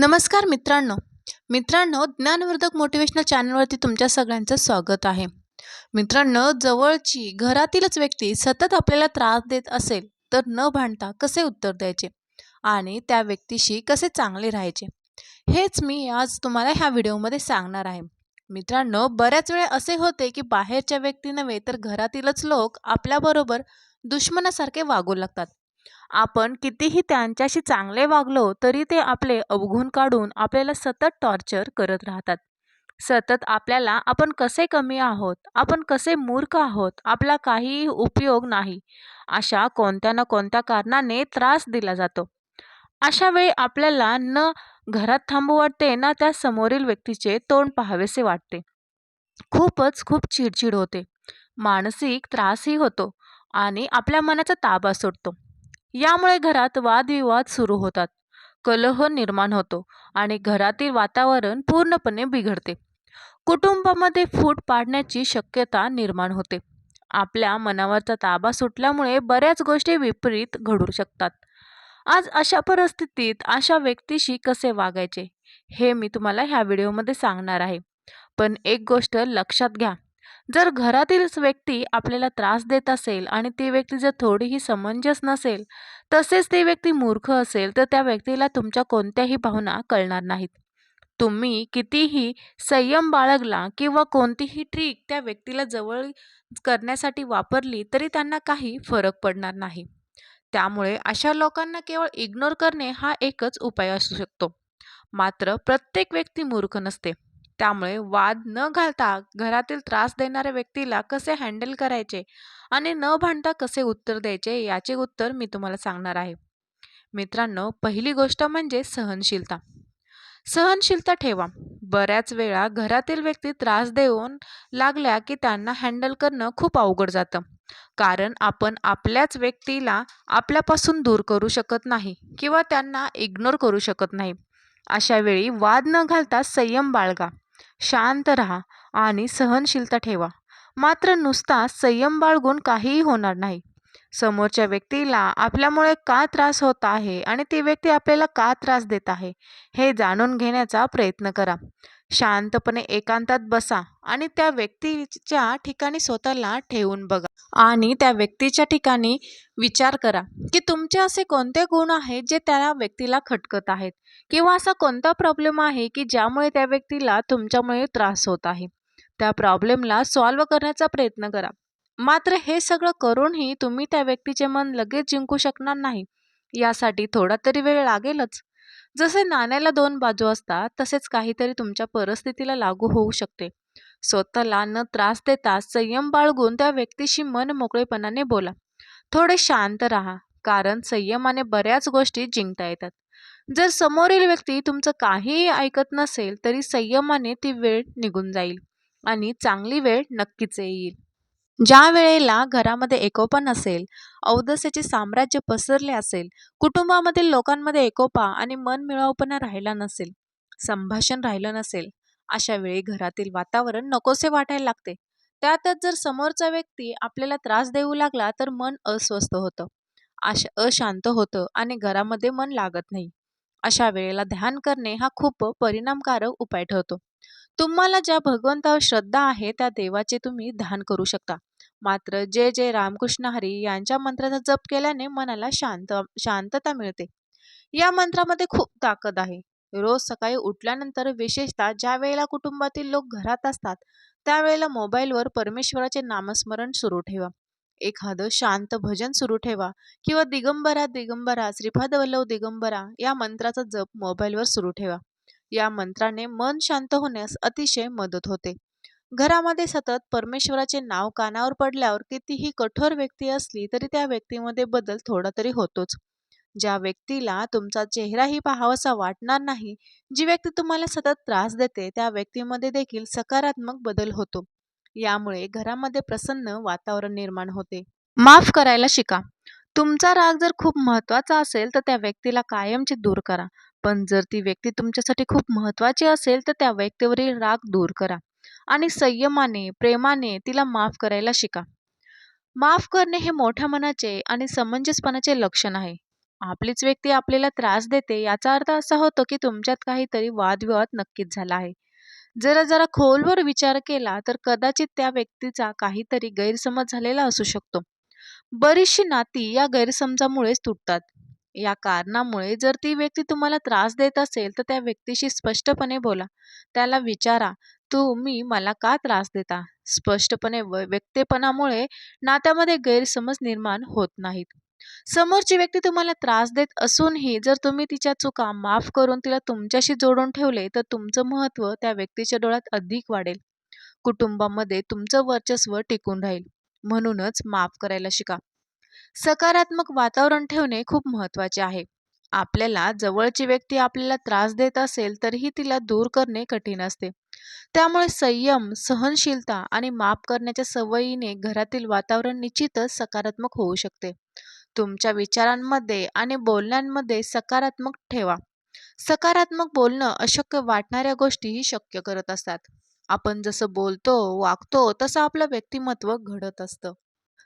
नमस्कार मित्रांनो. मित्रांनो ज्ञानवर्धक मोटिवेशनल चॅनलवरती तुमच्या सगळ्यांचं स्वागत आहे. मित्रांनो जवळची घरातीलच व्यक्ती सतत आपल्याला त्रास देत असेल तर न भांडता कसे उत्तर द्यायचे? आणि त्या व्यक्तीशी कसे चांगले राहायचे? हेच मी आज तुम्हाला ह्या व्हिडिओमध्ये सांगणार आहे. मित्रांनो बऱ्याच वेळा असे होते की बाहेरच्या व्यक्ती नव्हे तर घरातीलच लोक आपल्याबरोबर दुश्मनासारखे वागू लागतात. आपण कितीही त्यांच्याशी चांगले वागलो तरी ते आपले अवघून काढून आपल्याला सतत टॉर्चर करत राहतात. सतत आपल्याला आपण कसे कमी आहोत आपण कसे मूर्ख आहोत आपला काहीही उपयोग नाही अशा कोणत्या ना कोणत्या कारणाने त्रास दिला जातो. अशा वेळी आपल्याला न घरात थांबू वाटते ना त्या समोरील व्यक्तीचे तोंड पाहावेसे वाटते. खूपच खूप चिडचिड होते. मानसिक त्रासही होतो आणि आपल्या मनाचा ताबा सुटतो. यामुळे घरात वादविवाद सुरू होतात. कलह निर्माण होतो आणि घरातील वातावरण पूर्णपणे बिघडते. कुटुंबामध्ये फूट पाडण्याची शक्यता निर्माण होते. आपल्या मनावरचा ताबा सुटल्यामुळे बऱ्याच गोष्टी विपरीत घडू शकतात. आज अशा परिस्थितीत अशा व्यक्तीशी कसे वागायचे? हे मी तुम्हाला ह्या व्हिडिओमध्ये सांगणार आहे. पण एक गोष्ट लक्षात घ्या. जर घरातीलच व्यक्ती आपल्याला त्रास देत असेल आणि ती व्यक्ती जर थोडीही समंजस नसेल तसेच ती व्यक्ती मूर्ख असेल तर त्या व्यक्तीला तुमच्या कोणत्याही भावना कळणार नाहीत. तुम्ही कितीही संयम बाळगला किंवा कोणतीही ट्रिक त्या व्यक्तीला जवळ करण्यासाठी वापरली तरी त्यांना काही फरक पडणार नाही. त्यामुळे अशा लोकांना केवळ इग्नोर करणे हा एकच उपाय असू शकतो. मात्र प्रत्येक व्यक्ती मूर्ख नसते. त्यामुळे वाद न घालता घरातील त्रास देणाऱ्या व्यक्तीला कसे हँडल करायचे आणि न भांडता कसे उत्तर द्यायचे याचे उत्तर मी तुम्हाला सांगणार आहे. मित्रांनो पहिली गोष्ट म्हणजे सहनशीलता. सहनशीलता ठेवा. बऱ्याच वेळा घरातील व्यक्ती त्रास देऊन लागल्या की त्यांना हँडल करणं खूप अवघड जातं. कारण आपण आपल्याच व्यक्तीला आपल्यापासून दूर करू शकत नाही किंवा त्यांना इग्नोर करू शकत नाही. अशा वेळी वाद न घालता संयम बाळगा. शांत राहा आणि सहनशीलता ठेवा. मात्र नुसता संयम बाळगून काहीही होणार नाही. समोरच्या व्यक्तीला आपल्यामुळे का त्रास होत आहे आणि ती व्यक्ती आपल्याला का त्रास देत आहे हे जाणून घेण्याचा प्रयत्न करा. शांतपणे एकांतात बसा आणि त्या व्यक्तीच्या ठिकाणी स्वतःला ठेवून बघा. आणि त्या व्यक्तीच्या ठिकाणी विचार करा की तुमचे असे कोणते गुण आहेत जे त्या व्यक्तीला खटकत आहेत? किंवा असा कोणता प्रॉब्लेम आहे की ज्यामुळे त्या व्यक्तीला तुमच्यामुळे त्रास होत आहे? त्या प्रॉब्लेमला सॉल्व करण्याचा प्रयत्न करा. मात्र हे सगळं करूनही तुम्ही त्या व्यक्तीचे मन लगेच जिंकू शकणार नाही. यासाठी थोडा तरी वेळ लागेलच. जसे नाण्याला दोन बाजू असतात तसेच काहीतरी तुमच्या परिस्थितीला लागू होऊ शकते. स्वतःला न त्रास देता संयम बाळगून त्या व्यक्तीशी मन मोकळेपणाने बोला. थोडे शांत राहा कारण संयमाने बऱ्याच गोष्टी जिंकता येतात. जर समोरील व्यक्ती तुमचं काहीही ऐकत नसेल तरी संयमाने ती वेळ निघून जाईल आणि चांगली वेळ नक्कीच येईल. ज्या वेळेला घरामध्ये एकोपा नसेल औदस्याचे साम्राज्य पसरले असेल कुटुंबामधील लोकांमध्ये एकोपा आणि मन मिळवपणा राहिला नसेल संभाषण राहिलं नसेल अशा वेळी घरातील वातावरण नकोसे वाटायला लागते. त्यातच जर समोरचा व्यक्ती आपल्याला त्रास देऊ लागला तर मन अस्वस्थ होतं. अशा अशांत होतं आणि घरामध्ये मन लागत नाही. अशा वेळेला ध्यान करणे हा खूप परिणामकारक उपाय ठरतो. तुम्हाला ज्या भगवंतावर श्रद्धा आहे त्या देवाचे तुम्ही ध्यान करू शकता. मात्र जे जे रामकृष्ण हरी यांच्या मंत्राचा जप केल्याने मनाला शांत शांतता मिळते. या मंत्रामध्ये खूप ताकद आहे. रोज सकाळी उठल्यानंतर विशेषतः ज्या वेळेला कुटुंबातील लोक घरात असतात त्यावेळेला मोबाईलवर परमेश्वराचे नामस्मरण सुरू ठेवा. एखादं शांत भजन सुरू ठेवा किंवा दिगंबरा दिगंबरा श्रीपाद वल्लभ दिगंबरा या मंत्राचा जप मोबाईलवर सुरू ठेवा. या मंत्राने मन शांत होण्यास अतिशय मदत होते. घरामध्ये सतत परमेश्वराचे नाव कानावर पडल्यावर कितीही कठोर व्यक्ती असली तरी त्या व्यक्तीमध्ये बदल थोडा तरी होतोच. ज्या व्यक्तीला तुमचा चेहराही पाहावासा वाटणार नाही जी व्यक्ती तुम्हाला सतत त्रास देते त्या व्यक्तीमध्ये देखील सकारात्मक बदल होतो. यामुळे घरामध्ये प्रसन्न वातावरण निर्माण होते. माफ करायला शिका. तुमचा राग जर खूप महत्त्वाचा असेल तर त्या व्यक्तीला कायमचे दूर करा. पण जर ती व्यक्ती तुमच्यासाठी खूप महत्वाची असेल तर त्या व्यक्तीवरील राग दूर करा. आणि संयमाने प्रेमाने तिला माफ करायला शिका माफ करणे हे मोठ्या मनाचे आणि समंजसपणाचे लक्षण आहे आपलीच व्यक्ती आपल्याला त्रास देते याचा अर्थ असा होतो की तुमच्यात काहीतरी वादविवाद नक्कीच झाला आहे. जरा जरा खोलवर विचार केला तर कदाचित त्या व्यक्तीचा काहीतरी गैरसमज झालेला असू शकतो. बरीचशी नाती या गैरसमजामुळेच तुटतात. या कारणामुळे जर ती व्यक्ती तुम्हाला त्रास देत असेल तर त्या व्यक्तीशी स्पष्टपणे बोला. त्याला विचारा, "तुम्ही मला का त्रास देता?" स्पष्टपणे व व्यक्तेपणामुळे नात्यामध्ये गैरसमज निर्माण होत नाहीत. समोरची व्यक्ती तुम्हाला त्रास देत असूनही जर तुम्ही तिच्या चुका माफ करून तिला तुमच्याशी जोडून ठेवले तर तुमचं महत्त्व त्या व्यक्तीच्या डोळ्यात अधिक वाढेल. कुटुंबामध्ये तुमचं वर्चस्व टिकून राहील. म्हणूनच माफ करायला शिका. सकारात्मक वातावरण ठेवणे खूप महत्त्वाचे आहे. आपल्याला जवळची व्यक्ती आपल्याला त्रास देत असेल तरीही तिला दूर करणे कठीण असते. त्यामुळे संयम, सहनशीलता आणि माफ करण्याच्या सवयीने घरातील वातावरण निश्चितच सकारात्मक होऊ शकते. तुमच्या विचारांमध्ये आणि बोलण्यांमध्ये सकारात्मक ठेवा. सकारात्मक बोलणं अशक्य वाटणाऱ्या गोष्टीही शक्य करत असतात. आपण जसं बोलतो, वागतो तसं आपलं व्यक्तिमत्व घडत असतं.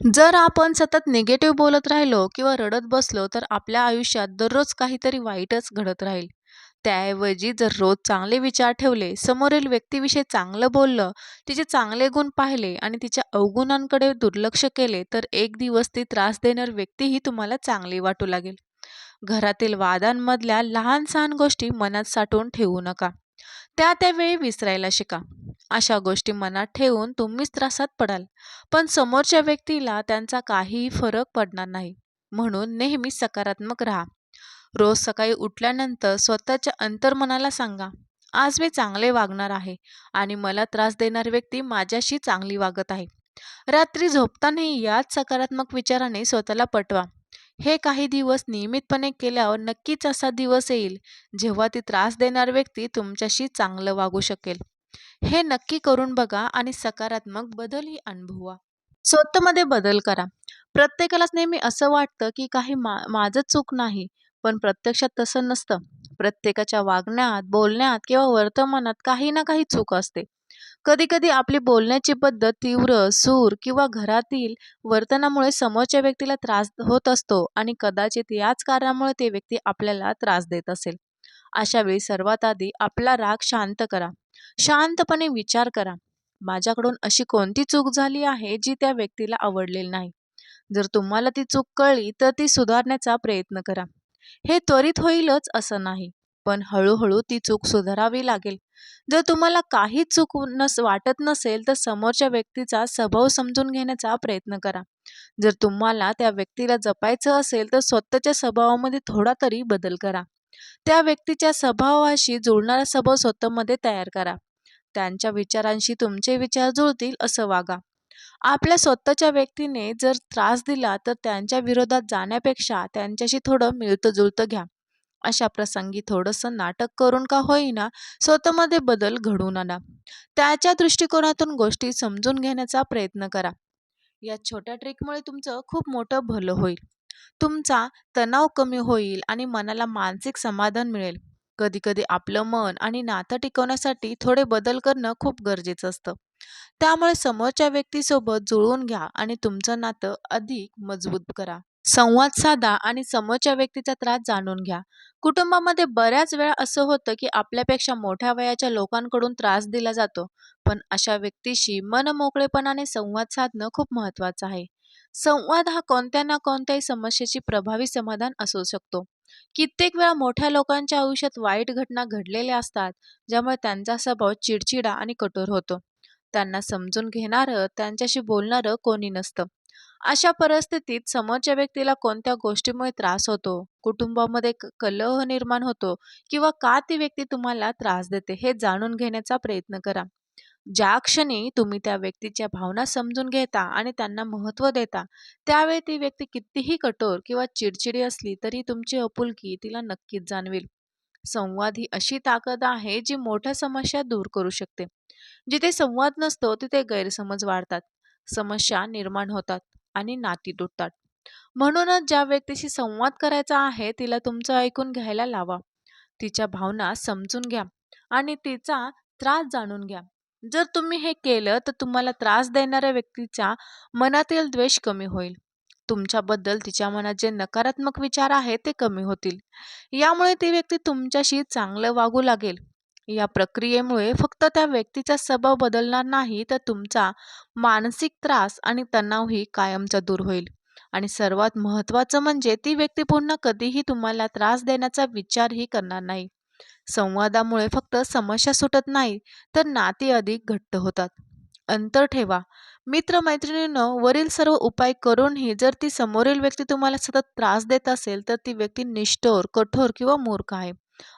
जर आपण सतत निगेटिव्ह बोलत राहिलो किंवा रडत बसलो तर आपल्या आयुष्यात दररोज काहीतरी वाईटच घडत राहील. त्याऐवजी जर रोज चांगले विचार ठेवले, समोरील व्यक्तीविषयी चांगलं बोललं, तिचे चांगले गुण पाहिले आणि तिच्या अवगुणांकडे दुर्लक्ष केले तर एक दिवस ती त्रास देणारी व्यक्तीही तुम्हाला चांगली वाटू लागेल. घरातील वादांमधल्या लहान-सहान गोष्टी मनात साठवून ठेवू नका. त्या त्यावेळी विसरायला शिका. अशा गोष्टी मनात ठेवून तुम्हीच त्रासात पडाल, पण समोरच्या व्यक्तीला त्यांचा काहीही फरक पडणार नाही. म्हणून नेहमी सकारात्मक राहा. रोज सकाळी उठल्यानंतर स्वतःच्या अंतर्मनाला सांगा, "आज मी चांगले वागणार आहे आणि मला त्रास देणारी व्यक्ती माझ्याशी चांगली वागत आहे." रात्री झोपतानाही याच सकारात्मक विचाराने स्वतःला पटवा. हे काही दिवस नियमितपणे केल्यावर नक्कीच असा दिवस येईल जेव्हा ती त्रास देणारी व्यक्ती तुमच्याशी चांगलं वागू शकेल. हे नक्की करून बघा आणि सकारात्मक बदलही अनुभवा. स्वतःमध्ये बदल करा. प्रत्येकालाच नेहमी असं वाटतं की काही मा माझं चूक नाही, पण प्रत्यक्षात तसं नसतं. प्रत्येकाच्या वागण्यात, बोलण्यात किंवा वर्तमानात काही ना काही चूक असते. कधी-कधी आपली बोलण्याची पद्धत, तीव्र सूर किंवा घरातील वर्तनामुळे समोरच्या व्यक्तीला त्रास होत असतो आणि कदाचित याच कारणामुळे ती व्यक्ती आपल्याला त्रास देत असेल. अशा वेळी सर्वात आधी आपला राग शांत करा. शांतपणे विचार करा, माझ्याकडून अशी कोणती चूक झाली आहे जी त्या व्यक्तीला आवडलेली नाही? जर तुम्हाला ती चूक कळली तर ती सुधारण्याचा प्रयत्न करा. हे त्वरित होईलच असं नाही, पण हळूहळू ती चूक सुधारावी लागेल. जर तुम्हाला काही चूक नस वाटत नसेल तर समोरच्या व्यक्तीचा स्वभाव समजून घेण्याचा प्रयत्न करा. जर तुम्हाला त्या व्यक्तीला जपायचं असेल तर स्वतःच्या स्वभावामध्ये थोडा तरी बदल करा. त्या व्यक्तीच्या स्वभावाशी जुळणारा स्वभाव स्वतःमध्ये तयार करा. त्यांच्या विचारांशी तुमचे विचार जुळतील असं वागा. आपल्या स्वतःच्या व्यक्तीने जर त्रास दिला तर त्यांच्या विरोधात जाण्यापेक्षा त्यांच्याशी थोडं मिळतं-जुळतं घ्या. अशा प्रसंगी थोडंसं नाटक करून का होईना स्वतःमध्ये बदल घडवून आणा. त्याच्या दृष्टिकोनातून गोष्टी समजून घेण्याचा प्रयत्न करा. या छोट्या ट्रिकमुळे तुमचं खूप मोठं भलं होईल. तुमचा तणाव कमी होईल आणि मनाला मानसिक समाधान मिळेल. कधीकधी आपलं मन आणि नातं टिकवण्यासाठी थोडे बदल करणं खूप गरजेचं असतं. त्यामुळे समोरच्या व्यक्तीसोबत जुळवून घ्या आणि तुमचं नातं अधिक मजबूत करा. संवाद साधा आणि समोरच्या व्यक्तीचा त्रास जाणून घ्या. कुटुंबामध्ये बऱ्याच वेळा असं होतं की आपल्यापेक्षा मोठ्या वयाच्या लोकांकडून त्रास दिला जातो, पण अशा व्यक्तीशी मनमोकळेपणाने संवाद साधणं खूप महत्त्वाचं आहे. संवाद हा कोणत्या ना कोणत्याही समस्येची प्रभावी समाधान असू शकतो. कित्येक वेळा मोठ्या लोकांच्या आयुष्यात वाईट घटना घडलेल्या असतात, ज्यामुळे त्यांचा स्वभाव चिडचिडा आणि कठोर होतो. त्यांना समजून घेणारं, त्यांच्याशी बोलणारं कोणी नसतं. अशा परिस्थितीत समोरच्या व्यक्तीला कोणत्या गोष्टीमुळे त्रास होतो, कुटुंबामध्ये कलह निर्माण होतो किंवा का ती व्यक्ती तुम्हाला त्रास देते हे जाणून घेण्याचा प्रयत्न करा. ज्या क्षणी तुम्ही त्या व्यक्तीच्या भावना समजून घेता आणि त्यांना महत्त्व देता, त्यावेळी ती व्यक्ती कितीही कठोर किंवा चिडचिडी असली तरी तुमची आपुलकी तिला नक्कीच जाणवेल. संवाद ही अशी ताकद आहे जी मोठ्या समस्या दूर करू शकते. जिथे संवाद नसतो तिथे गैरसमज वाढतात, समस्या निर्माण होतात आणि नाती तुटतात. म्हणूनच ज्या व्यक्तीशी संवाद करायचा आहे तिला तुमचं ऐकून घ्यायला लावा. तिच्या भावना समजून घ्या आणि तिचा त्रास जाणून घ्या. जर तुम्ही हे केलं तर तुम्हाला त्रास देणाऱ्या व्यक्तीच्या मनातील द्वेष कमी होईल. तुमच्याबद्दल तिच्या मनात जे नकारात्मक विचार आहेत ते कमी होतील. यामुळे ती व्यक्ती तुमच्याशी चांगलं वागू लागेल. या प्रक्रियेमुळे फक्त त्या व्यक्तीचा स्वभाव बदलणार नाही तर तुमचा मानसिक त्रास आणि तणावही कायमचा दूर होईल. आणि सर्वात महत्त्वाचं म्हणजे ती व्यक्ती पुन्हा कधीही तुम्हाला त्रास देण्याचा विचारही करणार नाही. संवादामुळे फक्त समस्या सुटत नाही तर नाती अधिक घट्ट होतात. अंतर ठेवा. मित्रमैत्रिणीनं वरील सर्व उपाय करूनही जर ती समोरील व्यक्ती तुम्हाला सतत त्रास देत असेल तर ती व्यक्ती निष्ठोर कठोर किंवा मूर्ख आहे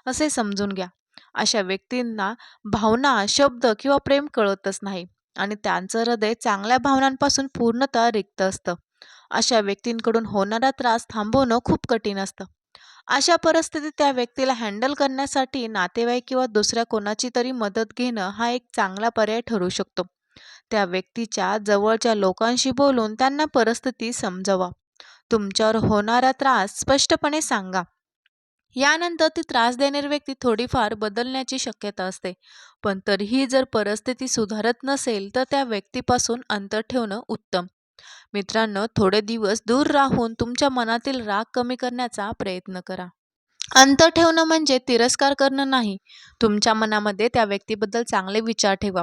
असे समजून घ्या. अशा व्यक्तींना भावना शब्द किंवा प्रेम कळतच नाही आणि त्यांचं हृदय चांगल्या भावनांपासून पूर्णतः रिक्त असतं. अशा व्यक्तींकडून होणारा त्रास थांबवणं खूप कठीण असतं. अशा परिस्थितीत त्या व्यक्तीला हँडल करण्यासाठी नातेवाईक किंवा दुसऱ्या कोणाची तरी मदत घेणं हा एक चांगला पर्याय ठरू शकतो. त्या व्यक्तीच्या जवळच्या लोकांशी बोलून त्यांना परिस्थिती समजवा. तुमच्यावर होणारा त्रास स्पष्टपणे सांगा. यानंतर ती त्रास देणारी व्यक्ती थोडीफार बदलण्याची शक्यता असते. पण तरीही जर परिस्थिती सुधारत नसेल तर त्या व्यक्तीपासून अंतर ठेवणं उत्तम. मित्रांनो थोडे दिवस दूर राहून तुमच्या मनातील राग कमी करण्याचा प्रयत्न करा. अंतर ठेवणं म्हणजे तिरस्कार करणं नाही. तुमच्या मनामध्ये त्या व्यक्तीबद्दल चांगले विचार ठेवा.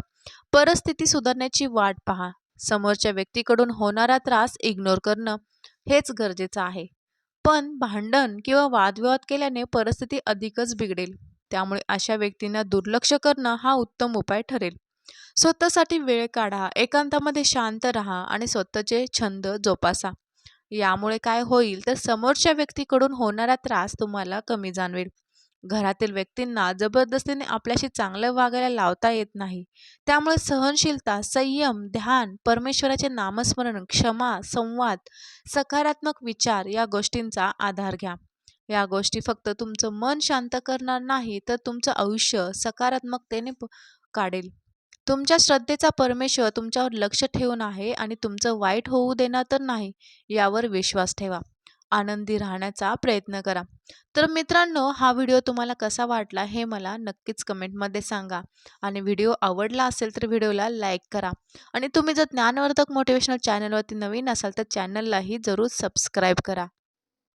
परिस्थिती सुधारण्याची वाट पहा. समोरच्या व्यक्तीकडून होणारा त्रास इग्नोर करणं हेच गरजेचं आहे. पण भांडण किंवा वादविवाद केल्याने परिस्थिती अधिकच बिघडेल. त्यामुळे अशा व्यक्तींना दुर्लक्ष करणं हा उत्तम उपाय ठरेल. स्वतःसाठी वेळ काढा एकांतामध्ये शांत राहा आणि स्वतःचे छंद जोपासा. यामुळे काय होईल तर समोरच्या व्यक्तीकडून होणारा त्रास तुम्हाला कमी जाणवेल. घरातील व्यक्तींना जबरदस्तीने आपल्याशी चांगलं वागायला लावता येत नाही. त्यामुळे सहनशीलता संयम ध्यान परमेश्वराचे नामस्मरण क्षमा संवाद सकारात्मक विचार या गोष्टींचा आधार घ्या. या गोष्टी फक्त तुमचं मन शांत करणार नाही तर तुमचं आयुष्य सकारात्मकतेने काढेल. तुमच्या श्रद्धेचा परमेश्वर तुमच्यावर लक्ष ठेवून आहे आणि तुमचं वाईट होऊ देणार तर नाही यावर विश्वास ठेवा. आनंदी राहण्याचा प्रयत्न करा. तर मित्रांनो हा व्हिडिओ तुम्हाला कसा वाटला हे मला नक्कीच कमेंटमध्ये सांगा. आणि व्हिडिओ आवडला असेल तर व्हिडिओला लाईक करा. आणि तुम्ही जर ज्ञानवर्धक मोटिवेशनल चॅनलवरती नवीन असाल तर चॅनललाही जरूर सबस्क्राईब करा.